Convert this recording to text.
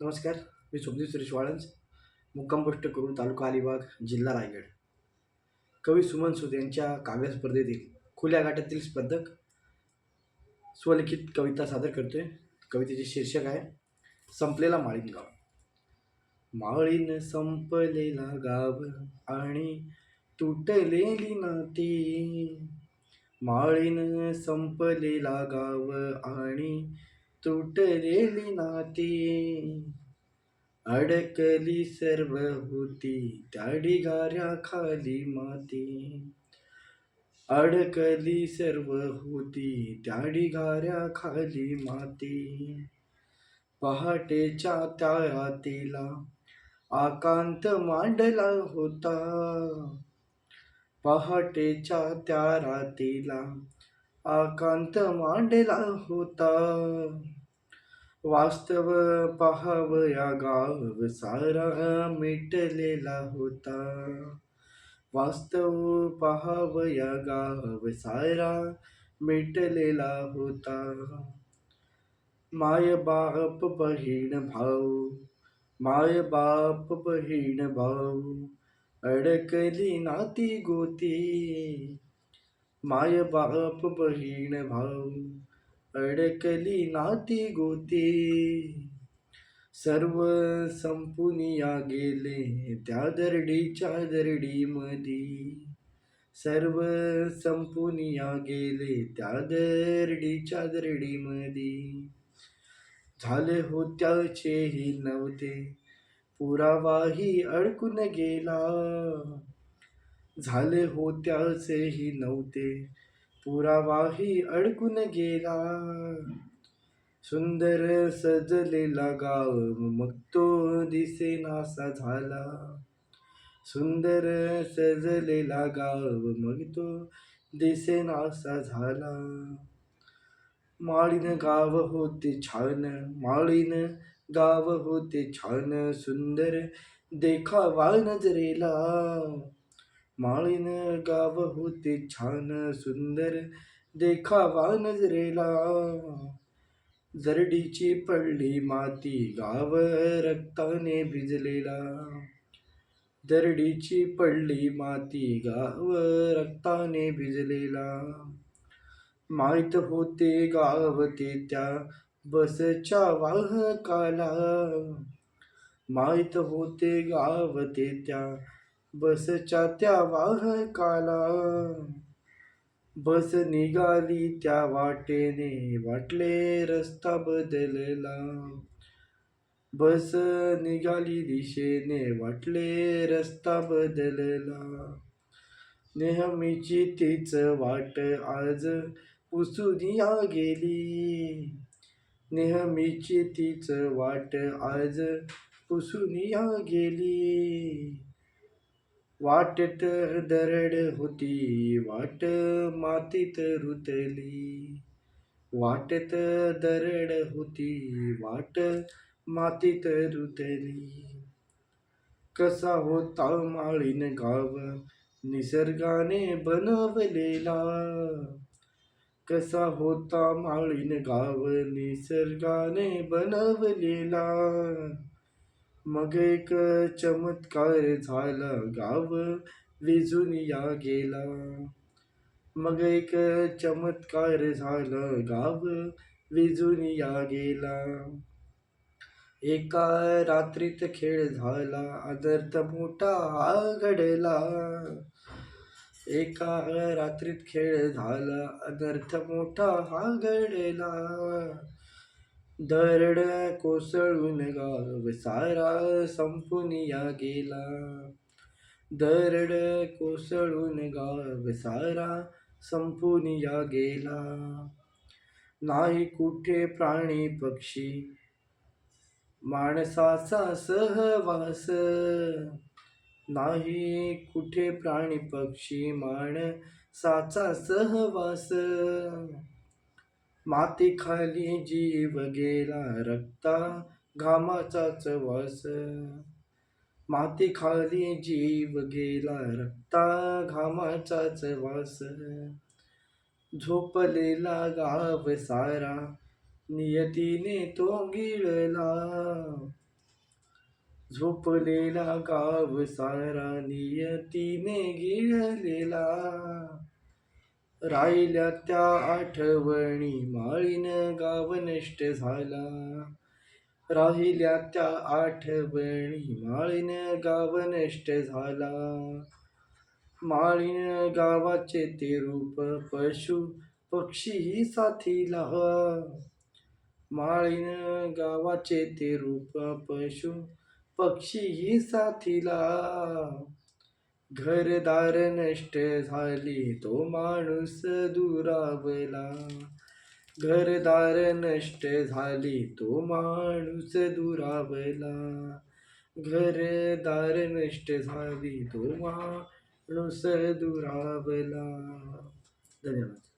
नमस्कार मी सुखदेव सुरेश वाळंज मुक्काम पोस्ट करून तालुका अलिबाग जिल्हा रायगड. कवी सुमन सुद यांच्या काव्य स्पर्धेतील खुल्या गाठातील स्पर्धक स्वलिखित कविता सादर करतोय. कवितेचे शीर्षक आहे संपलेला माळीन गाव माळीन संपलेला गाव आणि तुटलेली नाती माळीन संपलेला गाव आणि तुटलेली नाती. अडकली सर्व होती त्या ढिगाऱ्या खाली माती. अडकली सर्व होती त्या ढिगाऱ्या खाली माती. पहाटेच्या त्या रातीला आकांत मांडला होता. पहाटेच्या त्या रातीला आकांत मांडला होता. वास्तव पहावया गाव सारा मिटलेला होता. वास्तव पहावया गाव सारा मिटलेला होता. माय बाप बहीण भाऊ माय बाप बहीण भाऊ अडकली नाती गोती. माय बाप बहीण भाऊ अडकली नाती गोती. सर्व संपून या गेले त्या दरडीच्या दरडी मधी सर्व संपून या गेले त्या दरडीच्या दरडी मधी झाले होत्याचेही नव्हते पुरावाही अडकून गेला. झाले होत्याचेही नव्हते. पुरावाही अडकून गेला. सुंदर सजलेला गाव मग तो दिसेनासा झाला. सुंदर सजलेला गाव मग तो दिसेनासा झाला. माळीन गाव होते छान माळीन गाव होते छान सुंदर देखावा नजरेला. माळीन गाव होते छान सुंदर. देखावा नजरेला. जरडीची पडली माती गाव रक्ताने भिजलेला. दरडीची पडली माती गाव रक्ताने भिजलेला. माहीत होते गाव ते त्या बसच्या वाहकाला. माहीत होते गाव ते त्या बसच्या त्या वाहकाला. बस निघाली त्या वाटेने वाटले रस्ता बदलला. बस निघाली दिशेने वाटले रस्ता बदलला. नेहमीची तीच वाट आज पुसुनिया गेली. नेहमीची तीच वाट आज पुसुनिया गेली. वाटेत दरड होती वाट मातीत रुतली. वाटेत दरड होती वाट मातीत रुतली. कसा होता माळीन गाव निसर्गाने बनवलेला. कसा होता माळीन गाव निसर्गाने बनवलेला. मग एक चमत्कार झाला. गाव विजून या गेला. मग एक चमत्कार झाला. गाव विजून या गेला. एका रात्रीत खेळ झाला. अनर्थ मोठा हा घडला. एका रात्रीत खेळ झाला. अनर्थ मोठा हा घडला. दरड कोसळून गाव सारा संपून या गेला. दरड कोसळून गाव सारा संपून या गेला. नाही कुठे प्राणी पक्षी माणसाचा सहवास. नाही कुठे प्राणी पक्षी माणसाचा सहवास. माती खाली जीव गेला रक्ता घामाचाच वास माती खाली जीव गेला रक्ता घामाचाच वास झोपलेला गाव सारा नियतीने तो गिळला. झोपलेला गाव सारा नियतीने गिळलेला. राहिल्या त्या आठवणी माळीन गाव नष्ट झाला. राहिल्या त्या आठवणी माळीन गाव नष्ट झाला. माळीन गावाचे ते रूप पशु पक्षीही साथीला. माळीन गावाचे ते रूप पशु पक्षीही साथीला. घरदार नष्ट झाली तो माणूस दुरावला. घरदार नष्ट झाली तो माणूस दुरावला. घरदार नष्ट झाली तो माणूस दुरावला. धन्यवाद.